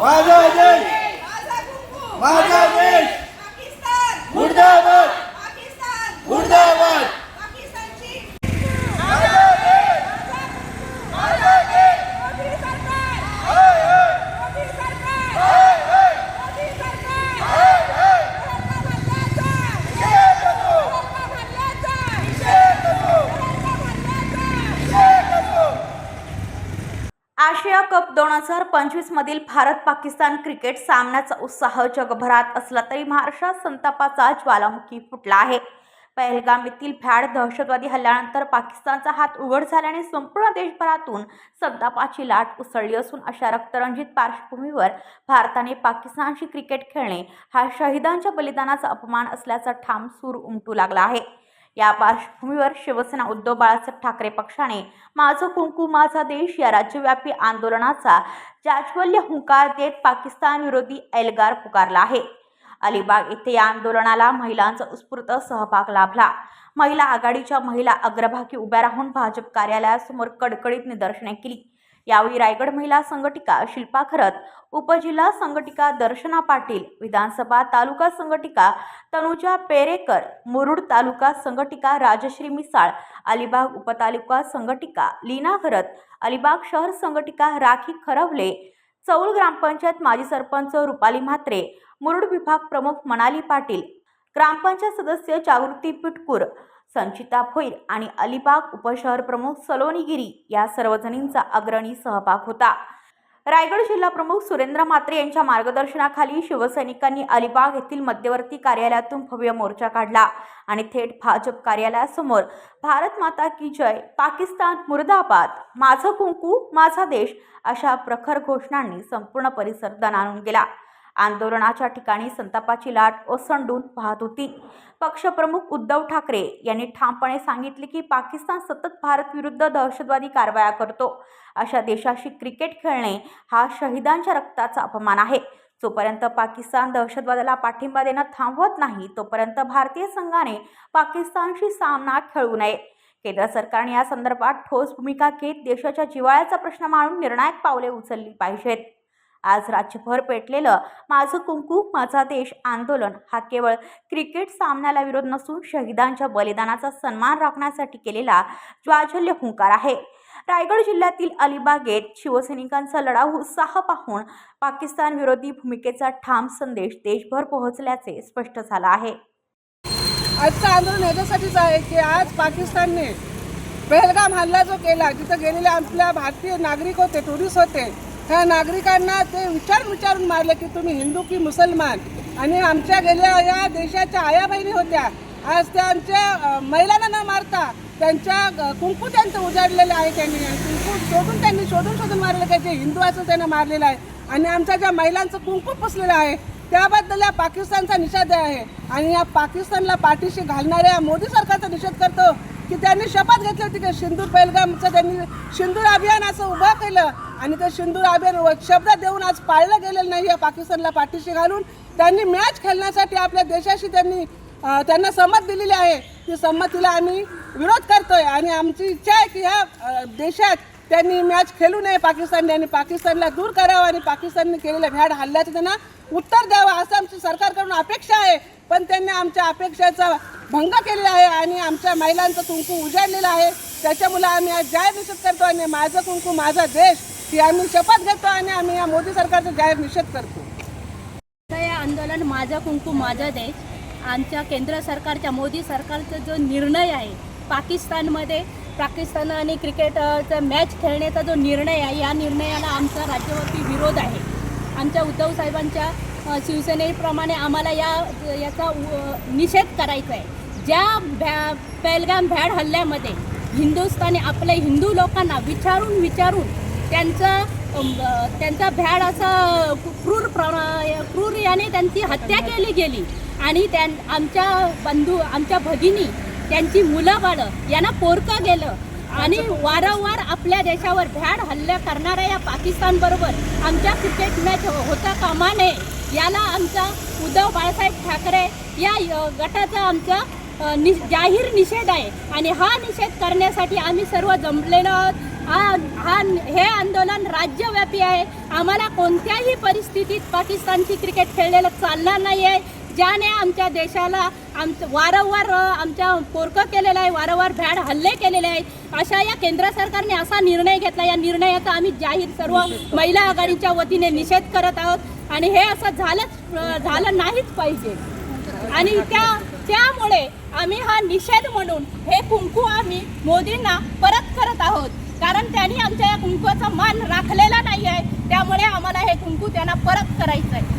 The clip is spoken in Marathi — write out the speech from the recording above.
देश! माझा देश! मुर्दाबाद! मुर्दाबाद पाकिस्तानची माझा देश माझा देश मोदी सरकार हाय हाय मोदी सरकार हाय हाय मोदी सरकार हाय हाय धर्म भरल्याचा निषेध करतो धर्म भरल्याचा निषेध करतो धर्म भरल्याचा निषेध करतो आशिया कप दोन हजार पंचवीस मधील भारत पाकिस्तान क्रिकेट सामन्याचा उत्साह जगभरात असला तरी महाराष्ट्रात संतापाचा ज्वालामुखी फुटला आहे. पहलगाम येथील भ्याड दहशतवादी हल्ल्यानंतर पाकिस्तानचा हात उघड झाल्याने संपूर्ण देशभरातून संतापाची लाट उसळली असून अशा रक्तरंजित पार्श्वभूमीवर भारताने पाकिस्तानशी क्रिकेट खेळणे हा शहिदांच्या बलिदानाचा अपमान असल्याचा ठाम सूर उमटू लागला आहे. या पार्श्वभूमीवर शिवसेना उद्धव बाळासाहेब ठाकरे पक्षाने माझं कुंकू माझा देश या राज्यव्यापी आंदोलनाचा जाज्वल्य हुंकार देत पाकिस्तान विरोधी एल्गार पुकारला आहे. अलिबाग येथे या आंदोलनाला महिलांचा उत्स्फूर्त सहभाग लाभला. महिला आघाडीच्या महिला अग्रभागी उभ्या राहून भाजप कार्यालयासमोर कडकडीत निदर्शने केली. यावेळी रायगड महिला संघटिका शिल्पा खरत उपजिल्हा संघटिका दर्शना पाटील विधानसभा तालुका संघटिका तनुजा पेरेकर मुरुड तालुका संघटिका राजश्री मिसाळ अलिबाग उपतालुका संघटिका लीना खरत अलिबाग शहर संघटिका राखी खरवले चौल ग्रामपंचायत माजी सरपंच रुपाली म्हात्रे मुरुड विभाग प्रमुख मनाली पाटील ग्रामपंचायत सदस्य जागृती पिटकूर संचिता भोईर आणि अलिबाग उपशहर प्रमुख सलोनीगिरी या सर्वजणींचा अग्रणी सहभाग होता. रायगड जिल्हा प्रमुख सुरेंद्र म्हात्रे यांच्या मार्गदर्शनाखाली शिवसैनिकांनी अलिबाग येथील मध्यवर्ती कार्यालयातून भव्य मोर्चा काढला आणि थेट भाजप कार्यालयासमोर भारत माता की जय पाकिस्तान मुर्दाबाद माझं कुंकू माझा देश अशा प्रखर घोषणांनी संपूर्ण परिसर दणाणून गेला. आंदोलनाच्या ठिकाणी संतापाची लाट ओसंडून वाहत होती. पक्षप्रमुख उद्धव ठाकरे यांनी ठामपणे सांगितले की पाकिस्तान सतत भारत विरुद्ध दहशतवादी कारवाया करतो. अशा देशाशी क्रिकेट खेळणे हा शहिदांच्या रक्ताचा अपमान आहे. जोपर्यंत पाकिस्तान दहशतवादाला पाठिंबा देणं थांबवत नाही तोपर्यंत भारतीय संघाने पाकिस्तानशी सामना खेळू नये. केंद्र सरकारने या संदर्भात ठोस भूमिका घेत देशाच्या जिवाळ्याचा प्रश्न मांडून निर्णायक पावले उचलली पाहिजेत. आज राज्यभर पेटलेलं माझं कुंकू माझा देश आंदोलन हा केवळ क्रिकेट सामन्याला विरोध नसून शहीदांच्या बलिदानाचा सन्मान राखण्यासाठी केलेला ज्वाजल्य हुंकार आहे. रायगड जिल्ह्यातील अलिबागेत शिवसैनिकांचा लढाऊ उत्साह पाहून पाकिस्तान विरोधी भूमिकेचा ठाम संदेश देशभर पोहोचल्याचे स्पष्ट झालं आहे. आजचं आंदोलन याच्यासाठीच आहे की आज पाकिस्तानने पहलगाम हल्ला जो केला तिथं गेलेले आपल्या भारतीय नागरिक होते टुरिस्ट होते ह्या नागरिकांना ते विचार विचारून मारले की तुम्ही हिंदू की मुसलमान? आणि आमच्या गेल्या या देशाच्या आया बहिणी होत्या. आज त्या आमच्या महिलांना न मारता त्यांच्या कुंकू त्यांचं उजाडलेलं आहे त्यांनी. कुंकू शोधून त्यांनी शोधून शोधून मारलं की जे हिंदू असं त्यांना मारलेलं आहे. आणि आमच्या ज्या महिलांचं कुंकू पुसलेलं आहे त्याबद्दल या पाकिस्तानचा निषेध आहे. आणि या पाकिस्तानला पाठीशी घालणाऱ्या मोदी सरकारचा निषेध करतो. की त्यांनी शपथ घेतली होती की सिंदूर पहिलगामचं त्यांनी सिंदूर अभियान असं उभं केलं आणि ते सिंदूर अभियान शब्द देऊन आज पाळलं गेलेलं नाही या पाकिस्तानला पाठीशी घालून. त्यांनी मॅच खेळण्यासाठी आपल्या देशाशी त्यांनी त्यांना संमत दिलेली आहे. ती संमतीला आम्ही विरोध करतोय आणि आमची इच्छा आहे की ह्या देशात त्यांनी मॅच खेळू नये पाकिस्तानने आणि पाकिस्तानला दूर करावं आणि पाकिस्तानने केलेल्या भ्याड हल्ल्याचं त्यांना उत्तर द्यावं असं आमची सरकारकडून अपेक्षा आहे. पण त्यांनी आमच्या अपेक्षेचा भंग केलेला आहे आणि आमच्या महिलांचं कुंकू उजाडलेलं आहे. त्याच्यामुळे आम्ही आज जाहीर निषेध करतो आणि माझं कुंकू माझा देश ही आम्ही शपथ घेतो आणि आम्ही या मोदी सरकारचा जाहीर निषेध करतो. या आंदोलन माझा कुंकू माझा देश आमच्या केंद्र सरकारच्या मोदी सरकारचा जो निर्णय आहे पाकिस्तानमध्ये पाकिस्तान आणि क्रिकेटचा मॅच खेळण्याचा जो निर्णय आहे या निर्णयाला आमचा राज्यावरती विरोध आहे. आमच्या उद्धव साहेबांच्या शिवसेनेप्रमाणे आम्हाला या याचा उ- निषेध करायचा आहे ज्या भ्या पहलगाम भ्याड हल्ल्यामध्ये हिंदुस्थानी आपल्या हिंदू लोकांना विचारून विचारून त्यांचं त्यांचा भ्याड असा क्रूर प्रमा क्रूर याने त्यांची हत्या केली गेली. आणि त्यां आमच्या बंधू आमच्या भगिनी त्यांची मुलं बाळं यांना पोरकं गेलं. आणि वारंवार आपल्या देशावर भ्याड हल्ला करणाऱ्या या पाकिस्तानबरोबर आमच्या क्रिकेट मॅच होता कामा नये याला आमचा उद्धव बाळासाहेब ठाकरे या गटाचा आमचा नि जाहीर निषेध आहे. आणि हा निषेध करण्यासाठी आम्ही सर्व जमलेलो आहोत. हा हा हे आंदोलन राज्यव्यापी आहे. आम्हाला कोणत्याही परिस्थितीत पाकिस्तानची क्रिकेट खेळलेलं चालणार नाही आहे ज्याने आमच्या देशाला आमचं वारंवार आमच्या पोरकं केलेलं आहे वारंवार भ्याड हल्ले केलेले आहेत अशा या केंद्र सरकारने असा निर्णय घेतला. या निर्णयाचा आम्ही जाहीर सर्व महिला आघाडीच्या वतीने निषेध करत आहोत. आणि हे असं झालंच झालं नाहीच पाहिजे. आणि त्या त्यामुळे आम्ही हा निषेध म्हणून हे कुंकू आम्ही मोदींना परत करत आहोत. कारण त्यांनी आमच्या या कुंकूचा मान राखलेला नाही आहे त्यामुळे आम्हाला हे कुंकू त्यांना परत करायचं आहे